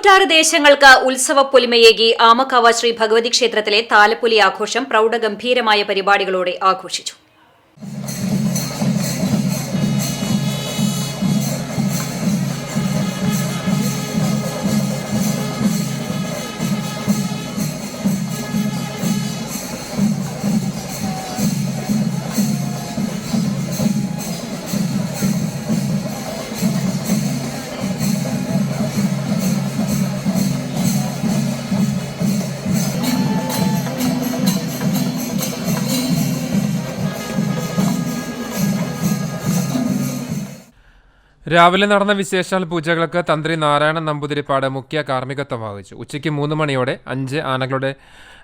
തൊണ്ണൂറ്റാറ് ദേശങ്ങൾക്ക് ഉത്സവ പൊലിമയേകി ആമക്കാവ ശ്രീ ഭഗവതി ക്ഷേത്രത്തിലെ താലപ്പൊലി ആഘോഷം പ്രൗഢഗംഭീരമായ പരിപാടികളോടെ ആഘോഷിച്ചു. രാവിലെ നടന്ന വിശേഷാൽ പൂജകൾക്ക് തന്ത്രി നാരായണൻ നമ്പൂതിരിപ്പാട് മുഖ്യ കാർമ്മികത്വം വഹിച്ചു. ഉച്ചയ്ക്ക് മൂന്ന് മണിയോടെ അഞ്ച് ആനകളുടെ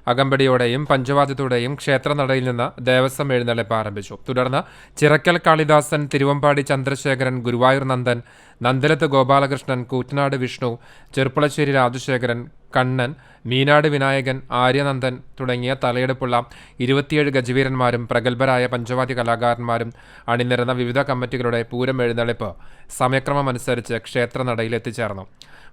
അകമ്പടിയോടെയും പഞ്ചവാദ്യത്തോടെയും ക്ഷേത്രനടയിൽ നിന്ന് ദേവസ്വം എഴുന്നള്ളിപ്പ് ആരംഭിച്ചു. തുടർന്ന് ചിറക്കൽ കാളിദാസൻ തിരുവമ്പാടി ചന്ദ്രശേഖരൻ ഗുരുവായൂർ നന്ദൻ നന്ദലത്ത് ഗോപാലകൃഷ്ണൻ കൂറ്റനാട് വിഷ്ണു ചെറുപ്പുളശ്ശേരി രാജശേഖരൻ കണ്ണൻ മീനാട് വിനായകൻ ആര്യനന്ദൻ തുടങ്ങിയ തലയെടുപ്പുള്ള ഇരുപത്തിയേഴ് ഗജവീരന്മാരും പ്രഗത്ഭരായ പഞ്ചവാദ്യ കലാകാരന്മാരും അണിനിരന്ന വിവിധ കമ്മിറ്റികളുടെ പൂരം എഴുന്നള്ളിപ്പ് സമയക്രമമനുസരിച്ച് ക്ഷേത്രനടയിൽ എത്തിച്ചേർന്നു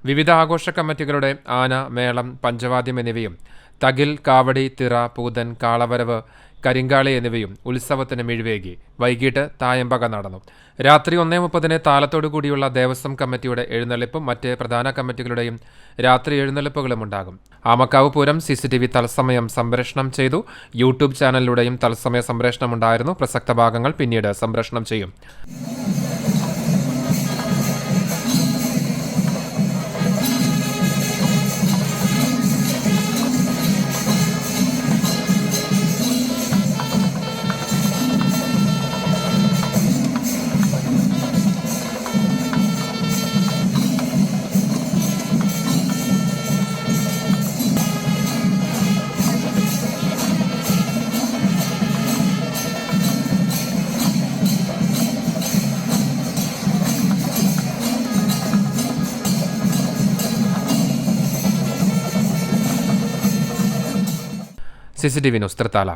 വിവിധ ആഘോഷ കമ്മിറ്റികളുടെ ആന മേളം പഞ്ചവാദ്യം എന്നിവയും തകിൽ കാവടി തിറ പൂതൻ കാളവരവ് കരിങ്കാളി എന്നിവയും ഉത്സവത്തിന് മിഴിവേകി. വൈകിട്ട് തായമ്പക നടന്നു. രാത്രി ഒന്നേ മുപ്പതിന് താലത്തോടു കൂടിയുള്ള ദേവസ്വം കമ്മിറ്റിയുടെ എഴുന്നള്ളിപ്പും മറ്റ് പ്രധാന കമ്മിറ്റികളുടെയും രാത്രി എഴുന്നള്ളിപ്പുകളും ഉണ്ടാകും. Amakkavu Pooram C C T V തത്സമയം സംപ്രേഷണം ചെയ്തു. യൂട്യൂബ് ചാനലിലൂടെയും തത്സമയ സംപ്രേഷണം ഉണ്ടായിരുന്നു. പ്രസക്ത ഭാഗങ്ങൾ പിന്നീട് സംപ്രേഷണം ചെയ്യും. C C